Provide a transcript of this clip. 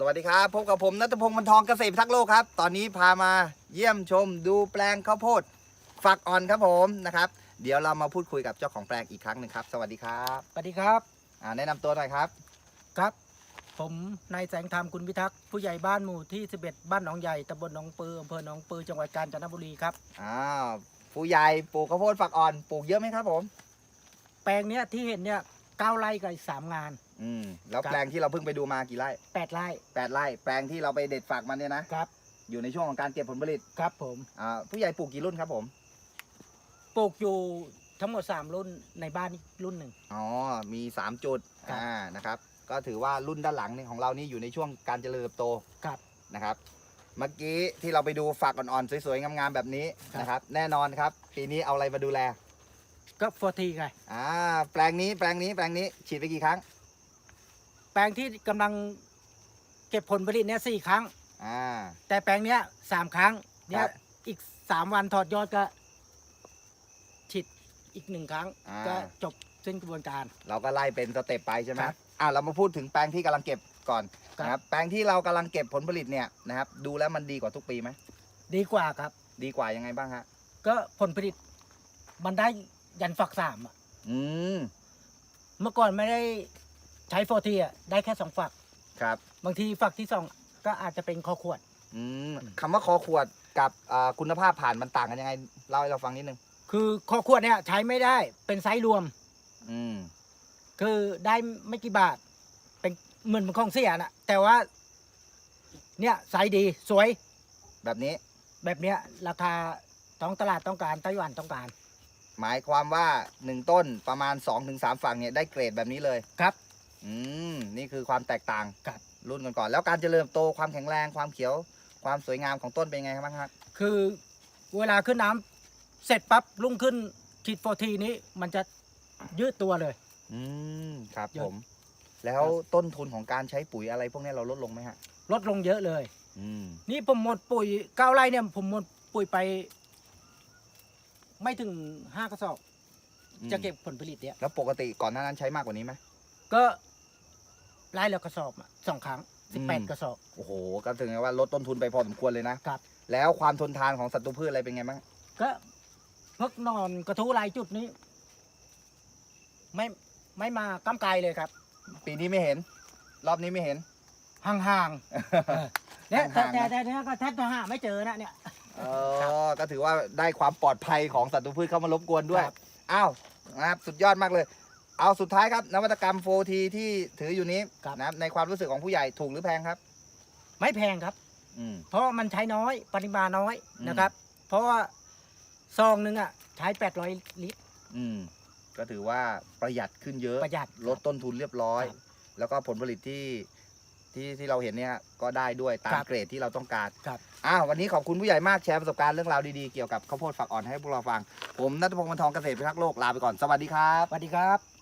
สวัสดีครับพบกับผมนัทพงศ์มันทองเกษตรพิทักษ์โลกครับ ตอนนี้พามาเยี่ยมชมดูแปลงข้าวโพดฝักอ่อนครับผมนะครับ เดี๋ยวเรามาพูดคุยกับเจ้าของแปลงอีกครั้งหนึ่งครับ สวัสดีครับสวัสดีครับอ่าแนะนำตัวหน่อยครับ ครับ ผมนายแสงธรรมคุณพิทักษ์ผู้ใหญ่บ้านหมู่ที่ 11 บ้านหนองใหญ่ตำบลหนองปืออำเภอหนองปือจังหวัดกาญจนบุรีครับอ้าวผู้ใหญ่ปลูกข้าวโพดฝักอ่อนปลูกเยอะไหมครับผม แปลงเนี้ยที่เห็นเนี่ยเก้าไร่กับอีกสามงาน อืมแล้วครับแปลงที่เราเพิ่งไปดูมากี่ไร่แปดไร่แปดไร่แปลงที่เราไปเด็ดฝักมันเนี่ยนะครับ อยู่ในช่วงของการเก็บผลผลิตครับผมอ่าผู้ใหญ่ปลูกกี่รุ่นครับผมปลูกอยู่ทั้งหมด 3 รุ่นในบ้านอีกรุ่นหนึ่ง อ๋อ มี 3 จุด ครับ อ่า นะครับ ก็ถือว่ารุ่นด้านหลังนี่ของเรานี่อยู่ในช่วงการเจริญเติบโตครับ นะครับ เมื่อกี้ที่เราไปดูฝักอ่อนๆ สวยๆ งามๆ แบบนี้ครับ นะครับ แน่นอนครับ ปีนี้เอาอะไรมาดูแล ก็ฟอร์ทีไงอ่า แปลงนี้ แปลงนี้ แปลงนี้ ฉีดไปกี่ครั้งแป ลงที่กำลังเก็บผลผลิตเนี่ยสี่ครั้ง อ่า แต่แปลงเนี้ยสามครั้งเนี่ครัยบอีกสามวันถอดยอดก็ฉีดอีกหนึ่งครั้ง อ่า ก็จบเส้นกระบวนการ เราก็ไล่เป็นสเต็ปไปใช่ไหมครับอ่าเรามาพูดถึงแปลงที่กำลังเก็บก่อนครับ นะครับ แปลงที่เรากำลังเก็บผลผลิตเนี่ยนะครับ ดูแล้วมันดีกว่าทุกปีไหม ดีกว่าครับ ดีกว่ายังไงบ้างฮะ ก็ผลผลิตมันได้ยันฝักสามอะอืม เมื่อก่อนไม่ได้ ใช้โฟทีอะได้แค่สองฝัก ครับบางทีฝักที่สองก็อาจจะเป็นคอขวด อืมคำว่าคอขวดกับอ่าคุณภาพผ่านมันต่างกันยังไงเล่าให้เราฟังนิดนึงคือคอขวดเนี่ยใช้ไม่ได้เป็นไซส์รวม อืมคือได้ไม่กี่บาท เป็นเหมือนมันของเสียนะแต่ว่า เนี่ยไซส์ดีสวยแบบนี้แบบเนี้ย ราคาท้องตลาดต้องการไต้หวันต้องการหมายความว่า1ต้นประมาณ2-3ฝั่งเนี่ยได้เกรดแบบนี้เลย ครับ อืมนี่คือความแตกต่างครับรุ่นก่อนๆแล้วการเจริญเติบโตความแข็งแรงความเขียว ความสวยงามของต้นเป็นยังไงบ้างครับคือเวลาขึ้นน้ำเสร็จปั๊บรุ่งขึ้นฉีดโฟทีนี้มันจะยืดตัวเลย อืมครับเยอะผม แล้วต้นทุนของการใช้ปุ๋ยอะไรพวกนี้เราลดลงไหมฮะ ลดลงเยอะเลย อืมนี่ผมหมดปุ๋ยเก้าไร่เนี่ยผมหมดปุ๋ยไป ไม่ถึงห้ากระสอบ จะเก็บผลผลิตเนี่ยแล้วปกติก่อนหน้านั้นใช้มากกว่านี้ไหมก็ ไร่ละกระสอบอะสองครั้งสิบแปดอืม กระสอบ โอ้โห ก็ถึงกับว่าลดต้นทุนไปพอสมควรเลยนะครับ แล้วความทนทานของศัตรูพืชอะไรเป็นไงบ้างก็พวกนอนกระทู้ลายจุดนี้ ไม่ไม่มาก้ามไกลเลยครับ ปีนี้ไม่เห็น รอบนี้ไม่เห็น ห่างๆเออเนี่ยแต่ห่างๆแต่นะแต่เนี่ยก็แทบจะหาไม่เจอนะเนี่ย เออก็ถือว่าได้ความปลอดภัยของศัตรูพืชเข้ามารบกวนด้วย ครับ อ้าวนะครับสุดยอดมากเลย เอาสุดท้ายครับนวัตกรรมโฟทีที่ถืออยู่นี้ครับ นะครับในความรู้สึกของผู้ใหญ่ถูกหรือแพงครับ ไม่แพงครับ อืม เพราะมันใช้น้อยปริมาณน้อยอืม นะครับ เพราะว่าซองหนึงอะใช้ 800 ลิตร อืมก็ถือว่าประหยัดขึ้นเยอะประหยัดลดต้นทุนเรียบร้อย ครับแล้วก็ผลผลิตที่ที่ที่เราเห็นเนี่ยก็ได้ด้วยตาคมรับ เกรดที่เราต้องการ ครับ อ้าววันนี้ขอบคุณผู้ใหญ่มากแชร์ประสบการณ์เรื่องราวดีๆ เกี่ยวกับข้าวโพดฝักอ่อนให้พวกเราฟัง ผมนัทพงศ์มันทองเกษตรพิทักษ์โลกลาไปก่อน สวัสดีครับ สวัสดีครับ